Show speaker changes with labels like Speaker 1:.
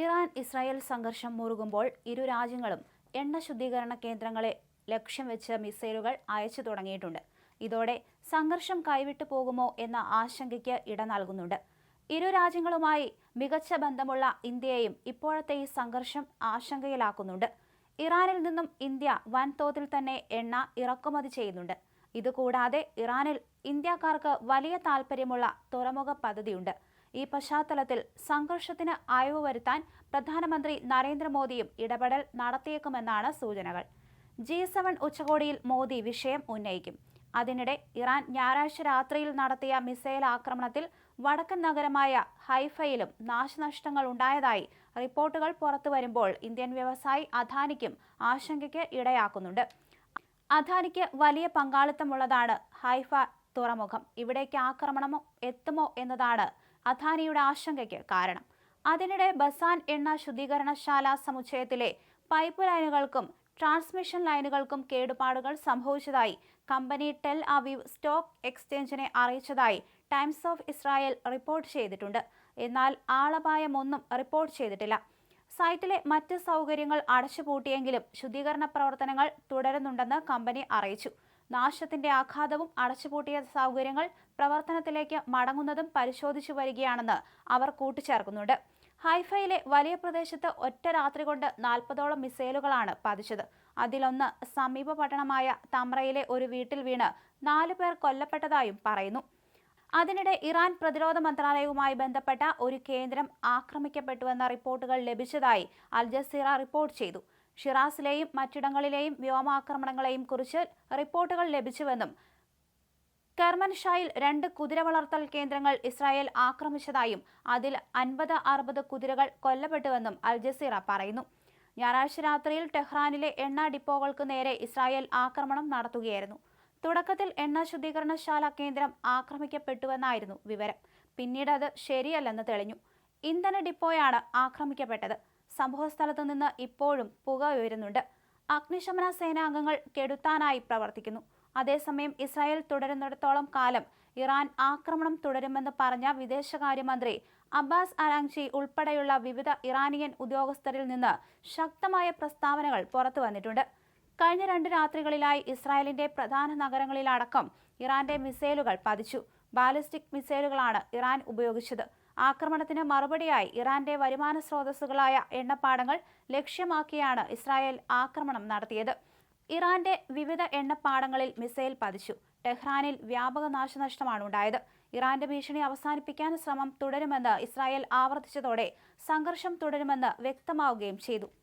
Speaker 1: Iran Israel സംഘർഷം മുറുകുമ്പോൾ ഇരു രാജ്യങ്ങളും എണ്ണ ശുദ്ധീകരണ കേന്ദ്രങ്ങളെ ലക്ഷ്യം വെച്ച് മിസൈലുകൾ അയച്ചു തുടങ്ങിയിട്ടുണ്ട്. ഇതോടെ സംഘർഷം കൈവിട്ടു പോകുമോ എന്ന ആശങ്കയ്ക്ക് ഇട നൽകുന്നുണ്ട്. ഇരു രാജ്യങ്ങളുമായി മികച്ച ബന്ധമുള്ള ഇന്ത്യയെയും ഇപ്പോഴത്തെ ഈ സംഘർഷം ആശങ്കയിലാക്കുന്നുണ്ട്. ഇറാനിൽ നിന്നും ഇന്ത്യ വൻതോതിൽ തന്നെ എണ്ണ ഇറക്കുമതി ചെയ്യുന്നുണ്ട്. ഇതുകൂടാതെ ഇറാനിൽ ഇന്ത്യക്കാർക്ക് വലിയ താൽപ്പര്യമുള്ള തുറമുഖ പദ്ധതിയുണ്ട്. ഈ പശ്ചാത്തലത്തിൽ സംഘർഷത്തിന് അയവ് വരുത്താൻ പ്രധാനമന്ത്രി നരേന്ദ്രമോദിയും ഇടപെടൽ നടത്തിയേക്കുമെന്നാണ് സൂചനകൾ. ജി സെവൻ ഉച്ചകോടിയിൽ മോദി വിഷയം ഉന്നയിക്കും. അതിനിടെ ഇറാൻ ഞായറാഴ്ച രാത്രിയിൽ നടത്തിയ മിസൈൽ ആക്രമണത്തിൽ വടക്കൻ നഗരമായ ഹൈഫയിലും നാശനഷ്ടങ്ങൾ ഉണ്ടായതായി റിപ്പോർട്ടുകൾ പുറത്തു വരുമ്പോൾ ഇന്ത്യൻ വ്യവസായി അദാനിക്കും ആശങ്കയ്ക്ക് ഇടയാക്കുന്നുണ്ട്. അദാനിക്ക് വലിയ പങ്കാളിത്തമുള്ളതാണ് ഹൈഫ തുറമുഖം. ഇവിടേക്ക് ആക്രമണമോ എത്തുമോ എന്നതാണ് അദാനിയുടെ ആശങ്കയ്ക്ക് കാരണം. അതിനിടെ ബസാൻ എണ്ണ ശുദ്ധീകരണശാല സമുച്ചയത്തിലെ പൈപ്പ് ലൈനുകൾക്കും ട്രാൻസ്മിഷൻ ലൈനുകൾക്കും കേടുപാടുകൾ സംഭവിച്ചതായി കമ്പനി ടെൽ അവീവ് സ്റ്റോക്ക് എക്സ്ചേഞ്ചിനെ അറിയിച്ചതായി ടൈംസ് ഓഫ് ഇസ്രായേൽ റിപ്പോർട്ട് ചെയ്തിട്ടുണ്ട്. എന്നാൽ ആളപായമൊന്നും റിപ്പോർട്ട് ചെയ്തിട്ടില്ല. സൈറ്റിലെ മറ്റ് സൗകര്യങ്ങൾ അടച്ചുപൂട്ടിയെങ്കിലും ശുദ്ധീകരണ പ്രവർത്തനങ്ങൾ തുടരുന്നുണ്ടെന്ന് കമ്പനി അറിയിച്ചു. നാശത്തിന്റെ ആഘാതവും അടച്ചുപൂട്ടിയ സൗകര്യങ്ങൾ പ്രവർത്തനത്തിലേക്ക് മടങ്ങുന്നതും പരിശോധിച്ചു വരികയാണെന്ന് അവർ കൂട്ടിച്ചേർക്കുന്നുണ്ട്. ഹൈഫയിലെ വലിയ പ്രദേശത്ത് ഒറ്റ രാത്രി കൊണ്ട് നാൽപ്പതോളം മിസൈലുകളാണ് പതിച്ചത്. അതിലൊന്ന് സമീപ പട്ടണമായ തമ്രയിലെ ഒരു വീട്ടിൽ വീണ് നാലു പേർ കൊല്ലപ്പെട്ടതായും പറയുന്നു. അതിനിടെ ഇറാൻ പ്രതിരോധ മന്ത്രാലയവുമായി ബന്ധപ്പെട്ട ഒരു കേന്ദ്രം ആക്രമിക്കപ്പെട്ടുവെന്ന റിപ്പോർട്ടുകൾ ലഭിച്ചതായി അൽ ജസീറ റിപ്പോർട്ട് ചെയ്തു. ഷിറാസിലെയും മറ്റിടങ്ങളിലെയും വ്യോമാക്രമണങ്ങളെയും കുറിച്ച് റിപ്പോർട്ടുകൾ ലഭിച്ചുവെന്നും കെർമൻഷായിൽ രണ്ട് കുതിര വളർത്തൽ കേന്ദ്രങ്ങൾ ഇസ്രായേൽ ആക്രമിച്ചതായും അതിൽ അൻപത് അറുപത് കുതിരകൾ കൊല്ലപ്പെട്ടുവെന്നും അൽ ജസീറ പറയുന്നു. ഞായറാഴ്ച രാത്രിയിൽ ടെഹ്റാനിലെ എണ്ണ ഡിപ്പോകൾക്ക് നേരെ ഇസ്രായേൽ ആക്രമണം നടത്തുകയായിരുന്നു. തുടക്കത്തിൽ എണ്ണ ശുദ്ധീകരണശാല കേന്ദ്രം ആക്രമിക്കപ്പെട്ടുവെന്നായിരുന്നു വിവരം. പിന്നീട് അത് ശരിയല്ലെന്ന് തെളിഞ്ഞു. ഇന്ധന ഡിപ്പോയാണ് ആക്രമിക്കപ്പെട്ടത്. സംഭവസ്ഥലത്തു നിന്ന് ഇപ്പോഴും പുക ഉയരുന്നുണ്ട്. അഗ്നിശമന സേനാംഗങ്ങൾ കെടുത്താനായി പ്രവർത്തിക്കുന്നു. അതേസമയം ഇസ്രായേൽ തുടരുന്നിടത്തോളം കാലം ഇറാൻ ആക്രമണം തുടരുമെന്ന് പറഞ്ഞ വിദേശകാര്യമന്ത്രി അബ്ബാസ് അരാങ്ചി ഉൾപ്പെടെയുള്ള വിവിധ ഇറാനിയൻ ഉദ്യോഗസ്ഥരിൽ നിന്ന് ശക്തമായ പ്രസ്താവനകൾ പുറത്തു വന്നിട്ടുണ്ട്. കഴിഞ്ഞ രണ്ട് രാത്രികളിലായി ഇസ്രായേലിന്റെ പ്രധാന നഗരങ്ങളിലടക്കം ഇറാന്റെ മിസൈലുകൾ പതിച്ചു. ബാലിസ്റ്റിക് മിസൈലുകളാണ് ഇറാൻ ഉപയോഗിച്ചത്. ആക്രമണത്തിന് മറുപടിയായി ഇറാന്റെ വരുമാന സ്രോതസ്സുകളായ എണ്ണപ്പാടങ്ങൾ ലക്ഷ്യമാക്കിയാണ് ഇസ്രായേൽ ആക്രമണം നടത്തിയത്. ഇറാന്റെ വിവിധ എണ്ണപ്പാടങ്ങളിൽ മിസൈൽ പതിച്ചു. ടെഹ്റാനിൽ വ്യാപക നാശനഷ്ടമാണ് ഉണ്ടായത്. ഇറാന്റെ ഭീഷണി അവസാനിപ്പിക്കാൻ ശ്രമം തുടരുമെന്ന് ഇസ്രായേൽ ആവർത്തിച്ചതോടെ സംഘർഷം തുടരുമെന്ന് വ്യക്തമാവുകയും ചെയ്തു.